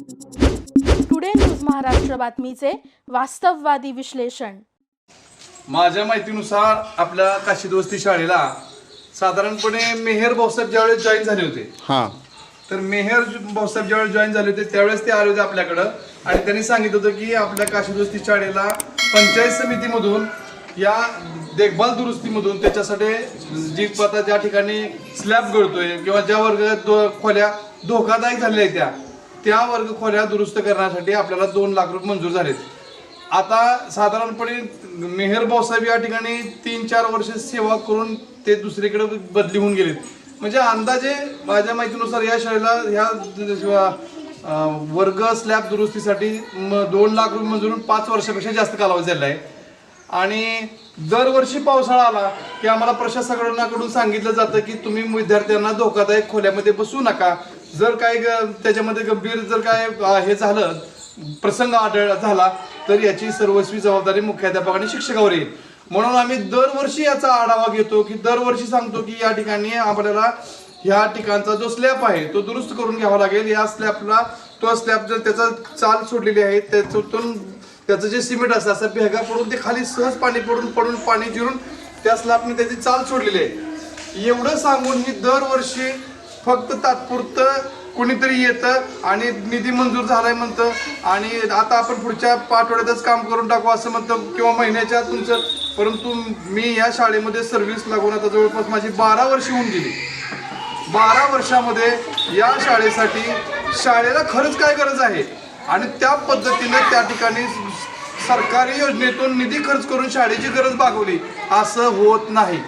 Today news Maharashtra बातमीचे वास्तववादी विश्लेषण माझ्या माहितीनुसार आपल्या काशीदोस्ती शाळेला साधारणपणे मेहर भाऊसाहेब ज्यावेळेस जॉईन झाले होते हां. तर मेहर भाऊसाहेब ज्यावेळेस जॉईन झाले होते त्यावेळेस ते आले होते आपल्याकडं. आणि त्यांनी सांगितलं होतं की आपल्या काशीदोस्ती शाळेला पंचायत समितीमधून या देखभाल दुरुस्तीमधून त्याच्यासाठी जी आता ज्या ठिकाणी स्लॅब गळतोय किंवा ज्या वर्गात दो- खोल्या धोकादायक झालेल्या आहेत त्या त्या वर्ग खोल्या दुरुस्त करण्यासाठी आपल्याला दोन लाख रुपये मंजूर झालेत. आता साधारणपणे मेहर भाऊसाहेब या ठिकाणी तीन चार वर्ष सेवा करून ते दुसरीकडे बदली होऊन गेलेत. म्हणजे अंदाजे माझ्या माहितीनुसार या शाळेला ह्या वर्ग स्लॅब दुरुस्तीसाठी दोन लाख रुपये मंजूर पाच वर्षापेक्षा जास्त कालावधी झालेला आहे. आणि दरवर्षी पावसाळा आला की आम्हाला प्रशासनाकडून सांगितलं जातं की तुम्ही विद्यार्थ्यांना धोकादायक खोल्यामध्ये बसू नका. जर काय ग- त्याच्यामध्ये गंभीर जर काय हे झालं प्रसंग आढळ झाला तर याची सर्वस्वी जबाबदारी मुख्याध्यापक आणि शिक्षकावर येईल. म्हणून आम्ही दरवर्षी याचा आढावा घेतो की दरवर्षी सांगतो की या ठिकाणी आपल्याला ह्या ठिकाणचा जो स्लॅब आहे तो दुरुस्त करून घ्यावा लागेल. या स्लॅबला तो स्लॅब जर त्याचा चाल सोडलेली आहे त्याच्यातून त्याचं जे सिमेंट असतं असं भेगा पडून ते खाली सहज पाणी पडून पडून पाणी जिरून त्या स्लॅबने त्याची चाल सोडलेली आहे. एवढं सांगून ही दरवर्षी फक्त तात्पुरतं कुणीतरी येतं आणि निधी मंजूर झालाय म्हणतं. आणि आता आपण पुढच्या आठवड्यातच काम करून टाकू असं म्हणतं किंवा महिन्याच्या तुमचं. परंतु मी या शाळेमध्ये सर्व्हिस लागून आता जवळपास माझी बारा वर्ष होऊन गेली. बारा वर्षामध्ये या शाळेसाठी शाळेला खरंच काय गरज आहे? आणि त्या पद्धतीने त्या ठिकाणी सरकारी योजनेतून निधी खर्च करून शाळेची गरज भागवली. असं होत नाही.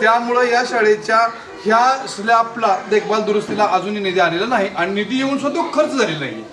त्यामुळं या शाळेच्या ह्या स्लॅबला देखभाल दुरुस्तीला अजूनही निधी आलेला नाही आणि निधी येऊन सुद्धा खर्च झालेला नाही